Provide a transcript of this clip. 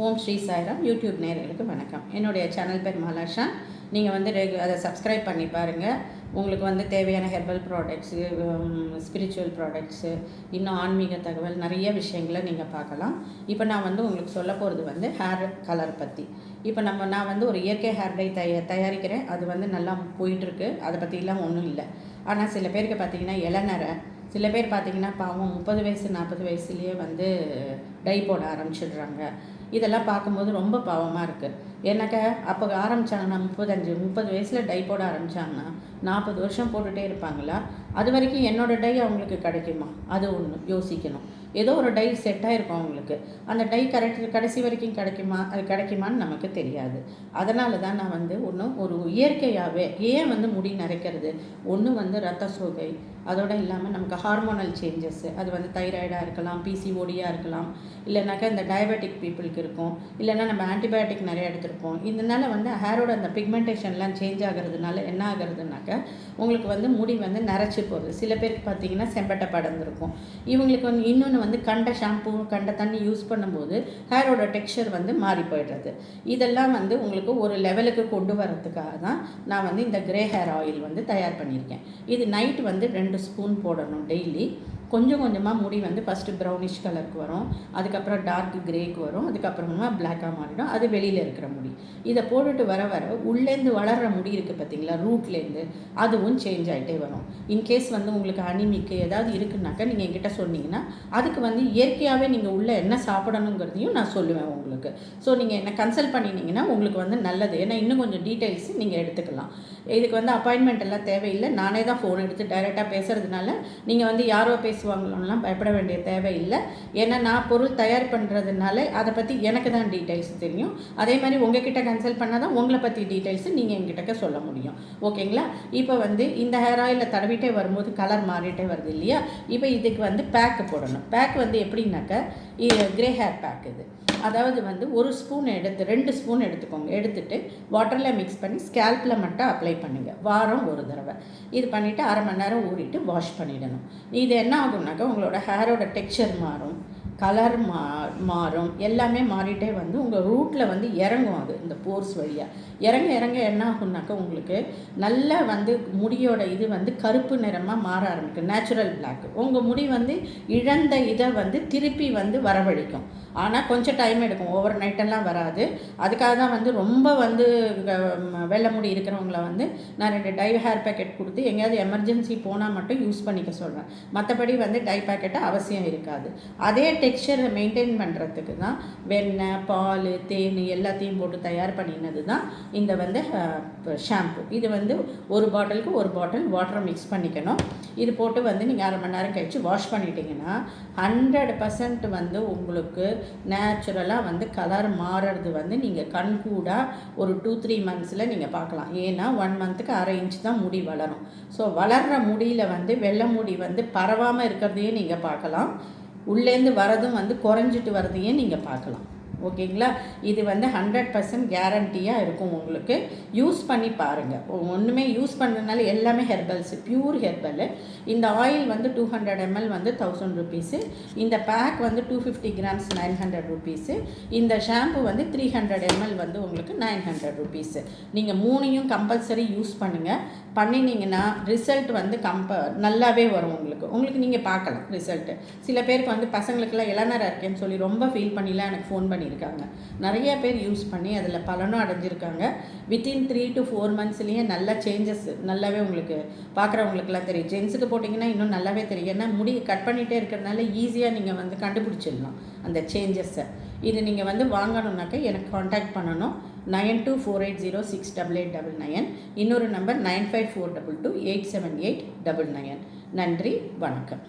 ஓம் Sri Sairam. YouTube நேர்களுக்கு வணக்கம். என்னுடைய சேனல் பேர் மலாஷா. நீங்கள் வந்து ரெகு அதை சப்ஸ்கிரைப் பண்ணி பாருங்கள் உங்களுக்கு வந்து தேவையான ஹெர்பல் ப்ராடக்ட்ஸு ஸ்பிரிச்சுவல் ப்ராடக்ட்ஸு இன்னும் ஆன்மீக தகவல் நிறைய விஷயங்களை நீங்கள் பார்க்கலாம். இப்போ நான் வந்து உங்களுக்கு சொல்ல போகிறது வந்து ஹேர் கலர் பற்றி இப்போ நம்ம நான் வந்து ஒரு இயற்கை ஹேர் டை தய தயாரிக்கிறேன். அது வந்து நல்லா போயிட்டுருக்கு. அதை பற்றிலாம் ஒன்றும் இல்லை. ஆனால் சில பேருக்கு பார்த்தீங்கன்னா இளநரை சில பேர் பார்த்தீங்கன்னா பாவம் முப்பது வயசு நாற்பது வயசுலேயே வந்து டை போட ஆரம்பிச்சிடுறாங்க. இதெல்லாம் பார்க்கும்போது ரொம்ப பாவமாக இருக்குது ஏன்னாக்கா அப்போ ஆரம்பித்தாங்கன்னா முப்பத்தஞ்சு முப்பது வயசில் டை போட ஆரம்பித்தாங்கன்னா நாற்பது வருஷம் போட்டுகிட்டே இருப்பாங்களா? அது வரைக்கும் என்னோடய டை அவங்களுக்கு கிடைக்குமா? அது ஒன்று யோசிக்கணும். ஏதோ ஒரு டை செட் ஆகிருக்கும் அவங்களுக்கு. அந்த டை கரெக்ட் கடைசி வரைக்கும் கிடைக்குமா? அது கிடைக்குமான்னு நமக்கு தெரியாது. அதனால தான் நான் வந்து ஒன்றும் ஒரு இயற்கையாகவே ஏன் வந்து முடி நரைக்கிறது? ஒன்று வந்து ரத்த சோகை. அதோடு இல்லாமல் நமக்கு ஹார்மோனல் சேஞ்சஸ்ஸு அது வந்து தைராய்டாக இருக்கலாம் பிசிஓடியாக இருக்கலாம். இல்லைனாக்கா இந்த டயபெட்டிக் பீப்புளுக்கு இருக்கும். இல்லைன்னா நம்ம ஆன்டிபயோட்டிக் நிறைய இருக்கும் இதனால் வந்து ஹேரோட அந்த பிக்மெண்டேஷன்லாம் சேஞ்ச் ஆகிறதுனால என்ன ஆகிறதுனாக்க உங்களுக்கு வந்து முடி வந்து நரைச்சி போகுது. சில பேருக்கு பார்த்தீங்கன்னா செம்பட்டை படர்ந்துருக்கும் இவங்களுக்கு வந்து இன்னொன்று வந்து கண்ட ஷாம்பு கண்ட தண்ணி யூஸ் பண்ணும்போது ஹேரோட டெக்ஸ்சர் வந்து மாறி போயிடுறது. இதெல்லாம் வந்து உங்களுக்கு ஒரு லெவலுக்கு கொண்டு வரதுக்காக தான் நான் வந்து இந்த கிரே ஹேர் ஆயில் வந்து தயார் பண்ணியிருக்கேன். இது நைட் வந்து ரெண்டு ஸ்பூன் போடணும் டெய்லி கொஞ்சம் கொஞ்சமாக முடி வந்து ஃபஸ்ட்டு ப்ரௌனிஷ் கலருக்கு வரும். அதுக்கப்புறம் டார்க் கிரேக்கு வரும். அதுக்கப்புறமா பிளாக்காக மாறிடும். அது வெளியில் இருக்கிற முடி. இதை போட்டுட்டு வர வர உள்ளேருந்து வளர்கிற முடி இருக்குது பார்த்தீங்களா? ரூட்லேருந்து அதுவும் சேஞ்ச் ஆகிட்டே வரும். இன்கேஸ் வந்து உங்களுக்கு அனிமிக்கு ஏதாவது இருக்குனாக்கா நீங்கள் என்கிட்ட சொன்னீங்கன்னா அதுக்கு வந்து இயற்கையாகவே நீங்கள் உள்ளே என்ன சாப்பிடணுங்கிறதையும் நான் சொல்லுவேன் உங்களுக்கு. ஸோ நீங்கள் என்ன கன்சல்ட் பண்ணினீங்கன்னா உங்களுக்கு வந்து நல்லது. ஏன்னா இன்னும் கொஞ்சம் டீட்டெயில்ஸ் நீங்கள் எடுத்துக்கலாம். இதுக்கு வந்து அப்பாயின்மெண்ட் எல்லாம் தேவையில்லை. நானே தான் ஃபோன் எடுத்து டைரெக்டாக பேசுகிறதுனால நீங்கள் வந்து யாரோ பேசுவாங்களோலாம் பயப்பட வேண்டிய தேவையில்லை. ஏன்னா நான் பொருள் தயார் பண்ணுறதுனால அதை பற்றி எனக்கு தான் டீட்டெயில்ஸ் தெரியும். அதே மாதிரி உங்ககிட்ட கன்சல்ட் பண்ணால் தான் உங்களை பற்றி டீட்டெயில்ஸ் நீங்கள் எங்கிட்ட சொல்ல முடியும். ஓகேங்களா இப்போ வந்து இந்த ஹேர் ஆயிலில் தடவிட்டே வரும்போது கலர் மாறிட்டே வருது இல்லையா? இப்போ இதுக்கு வந்து பேக்கு போடணும். பேக் வந்து எப்படின்னாக்கா கிரே ஹேர் பேக் இது. அதாவது வந்து ஒரு ஸ்பூன் எடுத்து ரெண்டு ஸ்பூன் எடுத்துக்கோங்க. எடுத்துட்டு வாட்டரில் மிக்ஸ் பண்ணி ஸ்கேல்பில் மட்டும் அப்ளை பண்ணுங்கள் வாரம் ஒரு தடவை. இது பண்ணிவிட்டு அரை மணி நேரம் ஊறிட்டு வாஷ் பண்ணிடணும். இது என்ன ஆகும்னாக்கா உங்களோட ஹேரோட டெக்ஸ்சர் மாறும். கலர் மா மாறும். எல்லாமே மாறிட்டே வந்து உங்கள் ரூட்டில் வந்து இறங்கும் அது இந்த போர்ஸ் வழியாக இறங்க இறங்க என்ன ஆகும்னாக்கா உங்களுக்கு நல்ல வந்து முடியோட இது வந்து கருப்பு நிறமாக மாற ஆரம்பிக்கும். நேச்சுரல் பிளாக் உங்கள் முடி வந்து இழந்த இதை வந்து திருப்பி வந்து வரவழிக்கும். ஆனால் கொஞ்சம் டைம் எடுக்கும். ஓவர் நைட்டெல்லாம் வராது. அதுக்காக தான் வந்து ரொம்ப வந்து வெள்ளை முடி இருக்கிறவங்கள வந்து நான் ரெண்டு டை ஹேர் பேக்கெட் கொடுத்து எங்கேயாவது எமர்ஜென்சி போனால் மட்டும் யூஸ் பண்ணிக்க சொல்கிறேன் மற்றபடி வந்து டை பேக்கெட்டு அவசியம் இருக்காது. அதே டெக்ஸ்சரை மெயின்டைன் பண்ணுறதுக்கு தான் வெண்ணெய் பால் தேன் எல்லாத்தையும் போட்டு தயார் பண்ணினது தான் இந்த வந்து ஷாம்பு இது வந்து ஒரு பாட்டிலுக்கு ஒரு பாட்டில் வாட்டரை மிக்ஸ் பண்ணிக்கணும். இது போட்டு வந்து நீங்கள் அரை மணி நேரம் கழித்து வாஷ் பண்ணிட்டீங்கன்னா ஹண்ட்ரட் பர்சன்ட் வந்து உங்களுக்கு நேச்சுரலாக வந்து கலர் மாறுறது வந்து நீங்கள் கண்கூடாக ஒரு டூ த்ரீ மந்த்ஸில் நீங்கள் பார்க்கலாம். ஏன்னா ஒன் மந்த்துக்கு அரை இன்ச் தான் முடி வளரும். ஸோ வளர்கிற முடியில் வந்து வெள்ளை முடி வந்து பரவாமல் இருக்கிறதையும் நீங்கள் பார்க்கலாம். உள்ளேருந்து வரதும் வந்து குறைஞ்சிட்டு வரதையும் நீங்கள் பார்க்கலாம். ஓகேங்களா? இது வந்து ஹண்ட்ரட் பர்சன்ட் கேரண்டியாக இருக்கும் உங்களுக்கு. யூஸ் பண்ணி பாருங்கள் ஒன்றுமே யூஸ் பண்ணுறதுனால எல்லாமே ஹெர்பல்ஸு பியூர் ஹெர்பல் இந்த ஆயில் வந்து டூ ஹண்ட்ரட் எம்எல் வந்து தௌசண்ட் ருபீஸு இந்த பேக் வந்து two fifty grams nine hundred rupees இந்த ஷாம்பு வந்து த்ரீ ஹண்ட்ரட் எம்எல் வந்து உங்களுக்கு நைன் ஹண்ட்ரட் ருபீஸு நீங்கள் மூணையும் கம்பல்சரி யூஸ் பண்ணுங்கள் பண்ணினீங்கன்னா ரிசல்ட் வந்து கம்ப நல்லாவே வரும் உங்களுக்கு. உங்களுக்கு நீங்கள் பார்க்கலாம் ரிசல்ட்டு சில பேருக்கு வந்து பசங்களுக்கெல்லாம் இளநரை இருக்கேன்னு சொல்லி ரொம்ப ஃபீல் பண்ணிலாம் எனக்கு ஃபோன் பண்ணியிருக்காங்க. நிறைய பேர் யூஸ் பண்ணி அதில் பலனும் அடைஞ்சிருக்காங்க. வித்தின் த்ரீ டு ஃபோர் மந்த்ஸ்லேயே நல்ல சேஞ்சஸ் நல்லாவே உங்களுக்கு பார்க்குறவங்களுக்குலாம் தெரியும். ஜென்ஸுக்கு போட்டிங்கன்னா இன்னும் நல்லாவே தெரியும். ஏன்னா முடி கட் பண்ணிகிட்டே இருக்கிறதுனால ஈஸியாக நீங்கள் வந்து கண்டுபிடிச்சிடலாம் அந்த சேஞ்சஸை இது நீங்கள் வந்து வாங்கணுன்னாக்கா எனக்கு காண்டாக்ட் பண்ணணும். Nine two four eight zero six double eight double nine இன்னொரு number nine five four double two eight seven eight double nine நன்றி வணக்கம்.